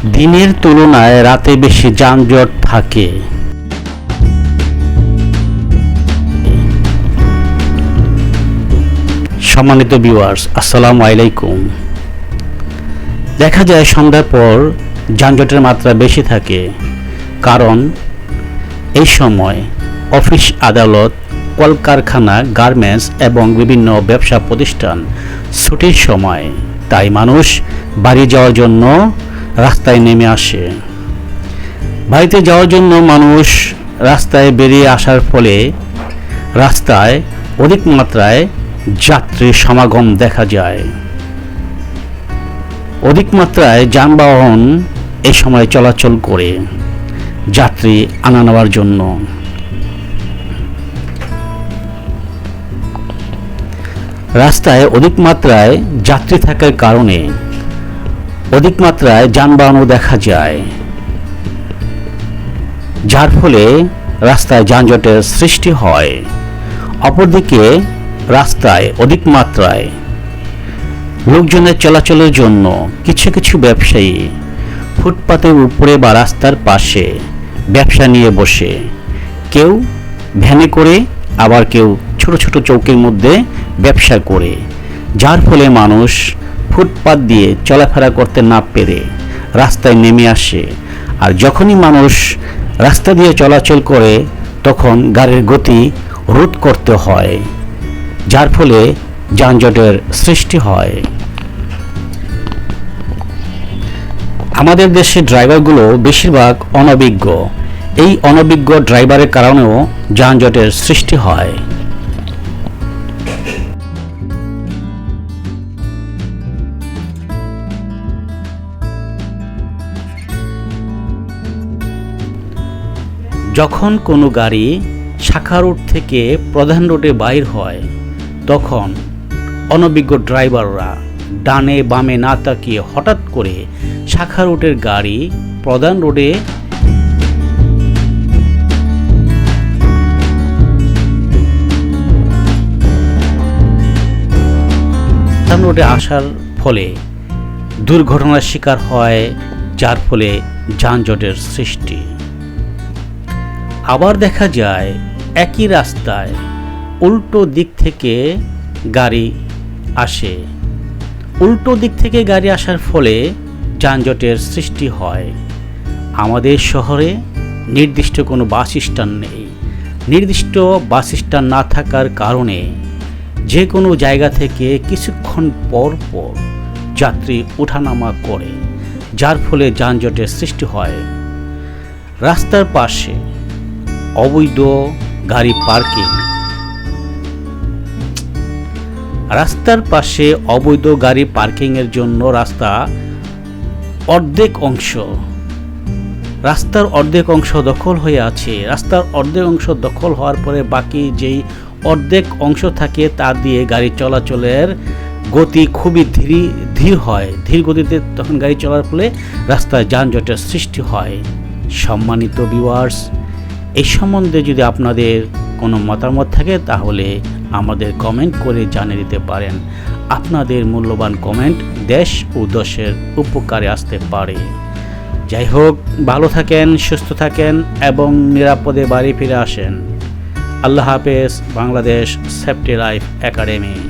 দিনের তুলনায় রাতে বেশি যানজট থাকে। সম্মানিত ভিউয়ার্স আসসালামু আলাইকুম। দেখা যায় সন্ধ্যার পর যানজটের মাত্রা বেশি থাকে, কারণ এই সময় অফিস আদালত, কলকারখানা, গার্মেন্টস এবং বিভিন্ন ব্যবসা প্রতিষ্ঠান ছুটির সময়, তাই মানুষ বাড়ি যাওয়ার জন্য রাস্তায় নেমে আসে। বাড়িতে যাওয়ার জন্য মানুষ রাস্তায় বেরিয়ে আসার ফলে রাস্তায় অধিক মাত্রায় যাত্রীর সমাগম দেখা যায়। অধিক মাত্রায় যানবাহন এই সময় চলাচল করে যাত্রী আনা নেওয়ার জন্য। রাস্তায় অধিক মাত্রায় যাত্রী থাকার কারণে অধিক মাত্রায় যানবাহনও দেখা যায়। যার ফলে রাস্তায় যানজটের সৃষ্টি হয়। অপরদিকে রাস্তায় অধিক মাত্রায় লোকজনের চলাচলের জন্য কিছু কিছু ব্যবসায়ী ফুটপাতের উপরে বা রাস্তার পাশে ব্যবসা নিয়ে বসে। কেউ ভ্যানে করে, আবার কেউ ছোট ছোট চৌকির মধ্যে ব্যবসা করে, যার ফলে মানুষ ফুটপাত দিয়ে চলাফেরা করতে না পেরে রাস্তায় নেমে আসে। আর যখনই মানুষ রাস্তা দিয়ে চলাচল করে, তখন গাড়ির গতি রোধ করতে হয়, যার ফলে যানজটের সৃষ্টি হয়। আমাদের দেশের ড্রাইভারগুলো বেশিরভাগ অনভিজ্ঞ। এই অনভিজ্ঞ ড্রাইভারের কারণেও যানজটের সৃষ্টি হয়। যখন কোনো গাড়ি শাখা রোড থেকে প্রধান রোডে বাইর হয়, তখন অনভিজ্ঞ ড্রাইভাররা ডানে বামে না তাকিয়ে হঠাৎ করে শাখা রোডের গাড়ি প্রধান রোডে প্রধান রোডে আসার ফলে দুর্ঘটনার শিকার হয়, যার ফলে যানজটের সৃষ্টি। আবার দেখা যায় একই রাস্তায় উল্টো দিক থেকে গাড়ি আসে। উল্টো দিক থেকে গাড়ি আসার ফলে যানজটের সৃষ্টি হয়। আমাদের শহরে নির্দিষ্ট কোনো বাস স্ট্যান্ড নেই। নির্দিষ্ট বাস স্ট্যান্ড না থাকার কারণে যে কোনো জায়গা থেকে কিছুক্ষণ পর পর যাত্রী ওঠানামা করে, যার ফলে যানজটের সৃষ্টি হয়। রাস্তার পাশে অবৈধ গাড়ি পার্কিং। রাস্তার পাশে অবৈধ গাড়ি পার্কিংয়ের জন্য রাস্তা অর্ধেক অংশ। রাস্তার অর্ধেক অংশ দখল হয়ে আছে। রাস্তার অর্ধেক অংশ দখল হওয়ার পরে বাকি যেই অর্ধেক অংশ থাকে তা দিয়ে গাড়ি চলাচলের গতি খুবই ধীর ধীর হয়। ধীর গতিতে তখন গাড়ি চলার ফলে রাস্তায় যানজটের সৃষ্টি হয়। সম্মানিত ভিউয়ার্স এই সম্বন্ধে যদি আপনাদের কোনো মতামত থাকে, তাহলে আমাদের কমেন্ট করে জানিয়ে দিতে পারেন। আপনাদের মূল্যবান কমেন্ট দেশ ও দেশের উপকারে আসতে পারে। যাই হোক, ভালো থাকেন, সুস্থ থাকেন এবং নিরাপদে বাড়ি ফিরে আসেন। আল্লাহ হাফেজ, বাংলাদেশ সেফটি লাইফ একাডেমি।